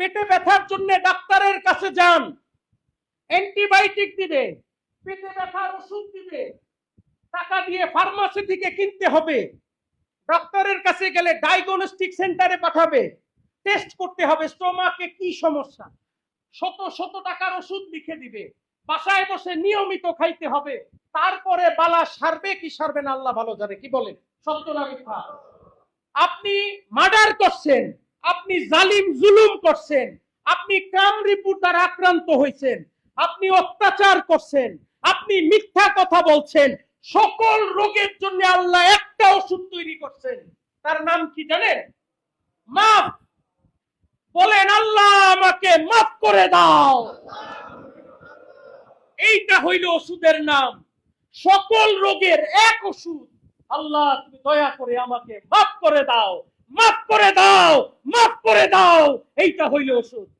পেটে ব্যথার জন্য ডাক্তারের কাছে যান। অ্যান্টিবায়োটিক দিবে, পেটে ব্যথার ওষুধ দিবে, টাকা দিয়ে ফার্মাসি থেকে কিনতে হবে। ডাক্তারের কাছে গেলে ডায়াগনস্টিক সেন্টারে পাঠাবে। টেস্ট করতে হবে স্টোমাকে কি সমস্যা? শত শত টাকার ওষুধ লিখে দিবে। বাসায় বসে নিয়মিত খাইতে হবে। তারপরে বালা সারবে কি সারবে না, আল্লাহ ভালো জানে। কি বলেন? সত্য না মিথ্যা আপনি মার্ডার করছেন। আপনি জালিম জুলুম করছেন, আপনি কামরিপুর দ্বারা আক্রান্ত হয়েছেন, আপনি অত্যাচার করছেন, আপনি মিথ্যা কথা বলছেন, সকল রোগের জন্য আল্লাহ একটা ওষুধ তৈরি করছেন। তার নাম কি জানেন? মাফ। বলেন, আল্লাহ আমাকে মাফ করে দাও। এইটা হইল ওষুধের নাম। সকল রোগের এক ওষুধ। আল্লাহ, তুমি দয়া করে আমাকে মাফ করে দাও। মাফ করে দাও মাফ করে দাও। এইটা হইল ওষুধ।